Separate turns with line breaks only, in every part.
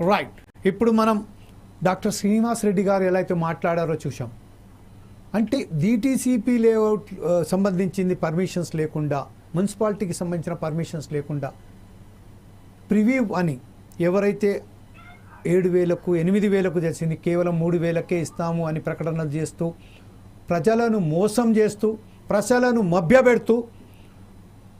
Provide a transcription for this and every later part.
Right ఇప్పుడు మనం doctor Srinivas Reddy గారు ఎలా అయితే మాట్లాడారో చూసాం అంటే డిటీసీపీ లేఅవుట్ సంబంధించింది పర్మిషన్స్ లేకుండా మున్సిపాలిటీకి సంబంధించిన పర్మిషన్స్ లేకుండా ప్రివ్యూ అని ఎవరైతే ఏడు వేలకు ఎనిమిది వేలకు చేసింది కేవలం మూడు వేలకే ఇస్తాము అని ప్రకటనలు చేస్తూ ప్రజలను మోసం చేస్తూ ప్రజలను మభ్యపెడుతూ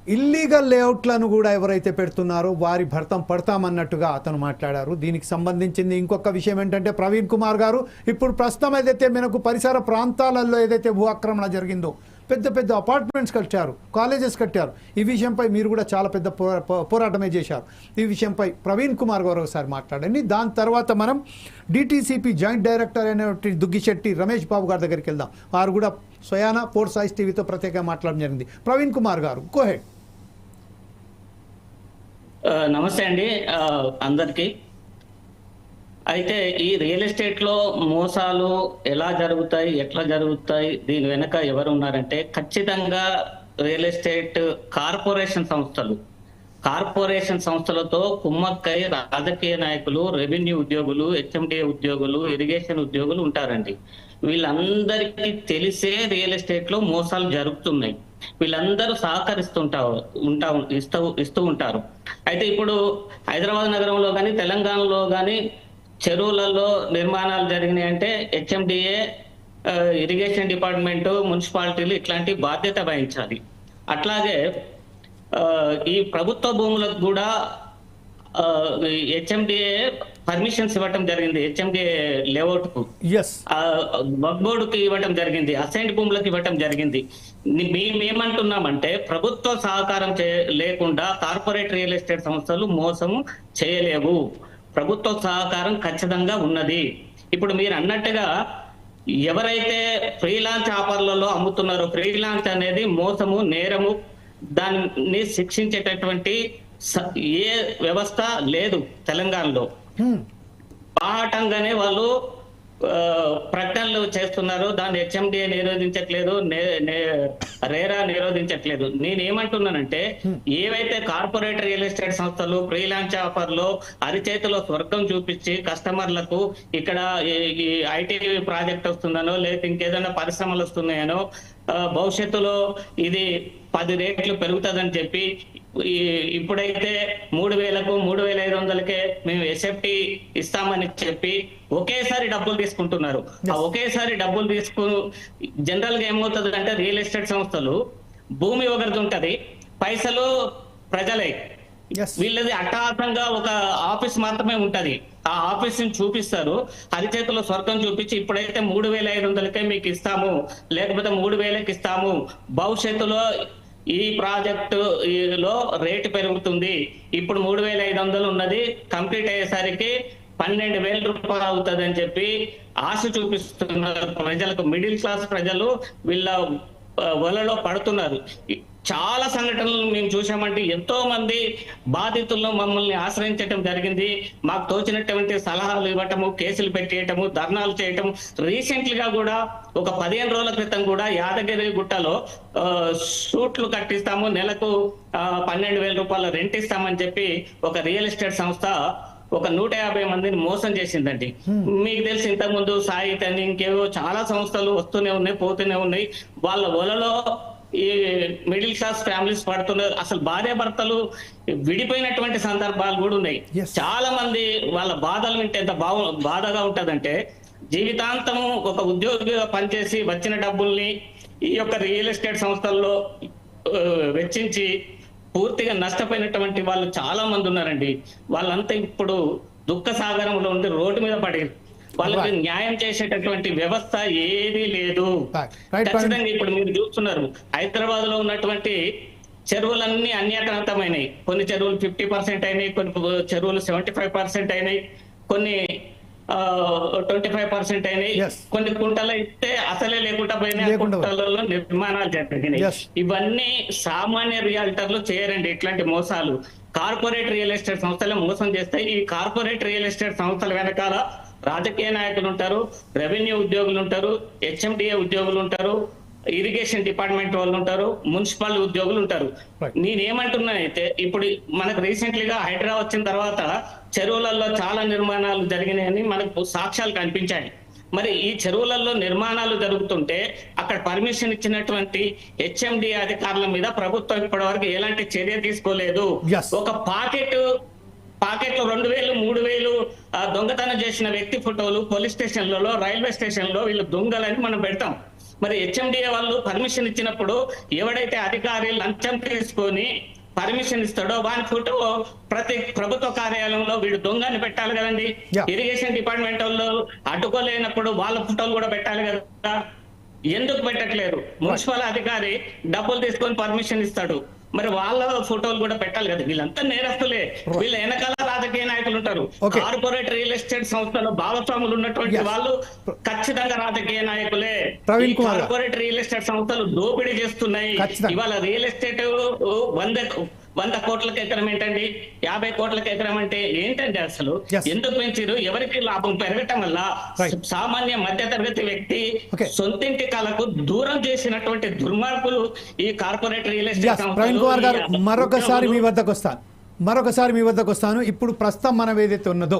ఇల్లీగల్ లేఅవుట్లను కూడా ఎవరైతే పెడుతున్నారో వారి భర్తం పడతామన్నట్టుగా అతను మాట్లాడారు. దీనికి సంబంధించింది ఇంకొక విషయం ఏంటంటే ప్రవీణ్ కుమార్ గారు ఇప్పుడు ప్రస్తుతం ఏదైతే మనకు పరిసర ప్రాంతాలలో ఏదైతే భూ ఆక్రమణ జరిగిందో పెద్ద పెద్ద అపార్ట్మెంట్స్ కట్టారు కాలేజెస్ కట్టారు. ఈ విషయంపై మీరు కూడా చాలా పెద్ద పోరా- పోరాటమే చేశారు. ఈ విషయంపై ప్రవీణ్ కుమార్ గారు ఒకసారి మాట్లాడండి. దాని తర్వాత మనం డిటీసీపీ జాయింట్ డైరెక్టర్ అయినటువంటి దుగ్గిశెట్టి రమేష్ బాబు గారి దగ్గరికి వెళ్దాం. వారు కూడా స్వయాన పోర్ట్ సైజ్ టీవీతో ప్రత్యేకంగా మాట్లాడడం జరిగింది. ప్రవీణ్ కుమార్ గారు కోహెడ్
నమస్తే అండి. అందరికీ అయితే ఈ రియల్ ఎస్టేట్లో మోసాలు ఎలా జరుగుతాయి ఎట్లా జరుగుతాయి దీని వెనక ఎవరు ఉన్నారంటే ఖచ్చితంగా రియల్ ఎస్టేట్ కార్పొరేషన్ సంస్థలు. కార్పొరేషన్ సంస్థలతో కుమ్మక్కై రాజకీయ నాయకులు రెవెన్యూ ఉద్యోగులు హెచ్ఎండిఏ ఉద్యోగులు ఇరిగేషన్ ఉద్యోగులు ఉంటారండి. వీళ్ళందరికీ తెలిసే రియల్ ఎస్టేట్లో మోసాలు జరుగుతున్నాయి. వీళ్ళందరూ సహకరిస్తుంటారు ఉంటా ఇస్తూ ఇస్తూ ఉంటారు. అయితే ఇప్పుడు హైదరాబాద్ నగరంలో కానీ తెలంగాణలో కానీ చెరువులలో నిర్మాణాలు జరిగినాయి అంటే హెచ్ఎండిఏ ఇరిగేషన్ డిపార్ట్మెంట్ మున్సిపాలిటీలు ఇట్లాంటి బాధ్యత వహించాలి. అట్లాగే ఈ ప్రభుత్వ భూములకు కూడా హెచ్ఎండిఏ పర్మిషన్స్ ఇవ్వటం జరిగింది. హెచ్ఎండిఏ లేఅవుట్కు
ఎస్
వక్ బోర్డుకి ఇవ్వటం జరిగింది. అసైన్డ్ భూములకు ఇవ్వటం జరిగింది. మేమేమంటున్నామంటే ప్రభుత్వ సహకారం చే లేకుండా కార్పొరేట్ రియల్ ఎస్టేట్ సంస్థలు మోసం చేయలేవు. ప్రభుత్వ సహకారం ఖచ్చితంగా ఉన్నది ఇప్పుడు మీరు అన్నట్టుగా ఎవరైతే ఫ్రీలాన్స్ ఆఫర్లలో అమ్ముతున్నారో ఫ్రీలాన్స్ అనేది మోసము నేరము దాన్ని శిక్షించేటటువంటి ఏ వ్యవస్థ లేదు తెలంగాణలో. బాహటంగానే వాళ్ళు ప్రకటనలు చేస్తున్నారు. దాన్ని హెచ్ఎండిఏ నిరోధించట్లేదు. రేరా నిరోధించట్లేదు. నేను ఏమంటున్నానంటే ఏవైతే కార్పొరేట్ రియల్ ఎస్టేట్ సంస్థలు ఫ్రీలాన్స్ ఆఫర్లో అరిచేతిలో స్వర్గం చూపించి కస్టమర్లకు ఇక్కడ ఈ- ఐటీ ప్రాజెక్ట్ వస్తుందనో లేదా ఇంకేదైనా పరిశ్రమలు వస్తున్నాయనో భవిష్యత్తులో ఇది పది రేట్లు పెరుగుతుందని చెప్పి ఇప్పుడైతే మూడు వేలకు మూడు వేల ఐదు వందలకే మేము ఎస్ఎఫ్టి ఇస్తామని చెప్పి ఒకేసారి డబ్బులు తీసుకుంటున్నారు. ఆ ఒకేసారి డబ్బులు తీసుకు జనరల్గా ఏమవుతుంది అంటే రియల్ ఎస్టేట్ సంస్థలు భూమి ఒకరిది ఉంటది పైసలు ప్రజలే. వీళ్ళది అట్టహాసంగా ఒక ఆఫీస్ మాత్రమే ఉంటది. ఆ ఆఫీస్ని చూపిస్తారు అరిచేతిలో స్వర్గం చూపించి ఇప్పుడైతే మూడు వేల ఐదు వందలకే మీకు ఇస్తాము లేకపోతే మూడు వేలకి ఇస్తాము భవిష్యత్తులో ఈ ప్రాజెక్టు లో రేటు పెరుగుతుంది. ఇప్పుడు మూడు వేల ఐదు వందలు ఉన్నది. కంప్లీట్ అయ్యేసరికి పన్నెండు వేల రూపాయలు అవుతుంది అని చెప్పి ఆశ చూపిస్తున్నారు ప్రజలకు. మిడిల్ క్లాస్ ప్రజలు వీళ్ళ వలలో పడుతున్నారు. చాలా సంఘటనలు మేము చూసామంటే ఎంతో మంది బాధితులను మమ్మల్ని ఆశ్రయించడం జరిగింది. మాకు తోచినటువంటి సలహాలు ఇవ్వటము కేసులు పెట్టేయటము ధర్నాలు చేయటం రీసెంట్గా కూడా ఒక పదిహేను రోజుల క్రితం కూడా యాదగిరి గుట్టలో ఆ, షూట్లు కట్టిస్తాము నెలకు పన్నెండు వేల రూపాయల రెంట్ ఇస్తామని చెప్పి ఒక రియల్ ఎస్టేట్ సంస్థ ఒక నూట యాభై మందిని మోసం చేసిందండి. మీకు తెలిసి ఇంతకు ముందు సాహిత్ అని ఇంకేవో చాలా సంస్థలు వస్తూనే ఉన్నాయి పోతూనే ఉన్నాయి. వాళ్ళ వలలో ఈ మిడిల్ క్లాస్ ఫ్యామిలీస్ పడుతున్నారు. అసలు భార్య భర్తలు విడిపోయినటువంటి సందర్భాలు కూడా ఉన్నాయి. చాలా మంది వాళ్ళ బాధలు వింటే ఎంత బాగు బాధగా ఉంటదంటే జీవితాంతము ఒక ఉద్యోగిగా పనిచేసి వచ్చిన డబ్బుల్ని ఈ యొక్క రియల్ ఎస్టేట్ సంస్థల్లో వెచ్చించి పూర్తిగా నష్టపోయినటువంటి వాళ్ళు చాలా మంది ఉన్నారండి. వాళ్ళంతా ఇప్పుడు దుఃఖ సాగరంలో ఉండి రోడ్డు మీద పడి వాళ్ళకి. న్యాయం చేసేటటువంటి వ్యవస్థ ఏదీ లేదు. ఖచ్చితంగా ఇప్పుడు మీరు చూస్తున్నారు. హైదరాబాద్లో ఉన్నటువంటి చెరువులన్నీ అన్యాక్రాంతమైనాయి. కొన్ని చెరువులు ఫిఫ్టీ పర్సెంట్ అయినాయి కొన్ని చెరువులు సెవెంటీ ఫైవ్ పర్సెంట్ అయినాయి కొన్ని ట్వంటీ ఫైవ్ పర్సెంట్ అయినాయి. కొన్ని కుంటలు అయితే అసలే లేకుండా పోయినాయి. కుంటలలో నిర్మాణాలు జరిగినాయి. ఇవన్నీ సామాన్య రియాల్టర్లు చేయరండి ఇట్లాంటి మోసాలు. కార్పొరేట్ రియల్ ఎస్టేట్ సంస్థలే మోసం చేస్తాయి. ఈ కార్పొరేట్ రియల్ ఎస్టేట్ సంస్థల వెనకాల రాజకీయ నాయకులు ఉంటారు రెవెన్యూ ఉద్యోగులు ఉంటారు హెచ్ఎండిఏ ఉద్యోగులు ఉంటారు ఇరిగేషన్ డిపార్ట్మెంట్ వాళ్ళు ఉంటారు మున్సిపల్ ఉద్యోగులు ఉంటారు
Right.
నేనేమంటున్నా అయితే ఇప్పుడు మనకు రీసెంట్లీగా హైడ్రా వచ్చిన తర్వాత చెరువులలో చాలా నిర్మాణాలు జరిగినాయని మనకు సాక్ష్యాలు కనిపించాయి మరి ఈ చెరువులలో నిర్మాణాలు జరుగుతుంటే అక్కడ పర్మిషన్ ఇచ్చినటువంటి హెచ్ఎండి అధికారుల మీద ప్రభుత్వం ఇప్పటివరకు ఎలాంటి చర్య తీసుకోలేదు. ఒక పాకెట్ పాకెట్లో రెండు వేలు మూడు వేలు దొంగతనం చేసిన వ్యక్తి ఫోటోలు పోలీస్ స్టేషన్లలో రైల్వే స్టేషన్లో వీళ్ళు దొంగలని మనం పెడతాం. మరి హెచ్ఎండిఏ వాళ్ళు పర్మిషన్ ఇచ్చినప్పుడు ఎవడైతే అధికారి లంచం తీసుకొని పర్మిషన్ ఇస్తాడో వాని ఫోటో ప్రతి ప్రభుత్వ కార్యాలయంలో వీడు దొంగని పెట్టాలి కదండి. ఇరిగేషన్ డిపార్ట్మెంట్ వాళ్ళు అడ్డుకోలేనప్పుడు వాళ్ళ ఫోటోలు కూడా పెట్టాలి కదా. ఎందుకు పెట్టట్లేరు మున్సిపల్ అధికారి డబ్బులు తీసుకొని పర్మిషన్ ఇస్తాడు. మరి వాళ్ళ ఫోటోలు కూడా పెట్టాలి కదా వీళ్ళంతా నేరస్తులే వీళ్ళ వెనకాల రాజకీయ నాయకులు ఉంటారు. కార్పొరేట్ రియల్ ఎస్టేట్ సంస్థలో భాగస్వాములు ఉన్నటువంటి. వాళ్ళు ఖచ్చితంగా రాజకీయ నాయకులే. కార్పొరేట్ రియల్ ఎస్టేట్ సంస్థలు దోపిడీ చేస్తున్నాయి. ఇవాళ రియల్ ఎస్టేట్ వంద వంద కోట్లకు ఎకరం ఏంటండి యాభై కోట్లకు ఎకరం అంటే ఏంటండి అసలు. ఎందుకు పెంచారు ఎవరికి లాభం పెరగటం వల్ల. సామాన్య మధ్యతరగతి వ్యక్తి
Okay.
సొంతింటి కళకు దూరం చేసినటువంటి దుర్మార్గులు ఈ కార్పొరేట్ రియల్ ఎస్టేట్
మరొకసారి మీ. వద్దకు వస్తాను మరొకసారి మీ వద్దకు వస్తాను ఇప్పుడు ప్రస్తుతం మనం ఏదైతే ఉన్నదో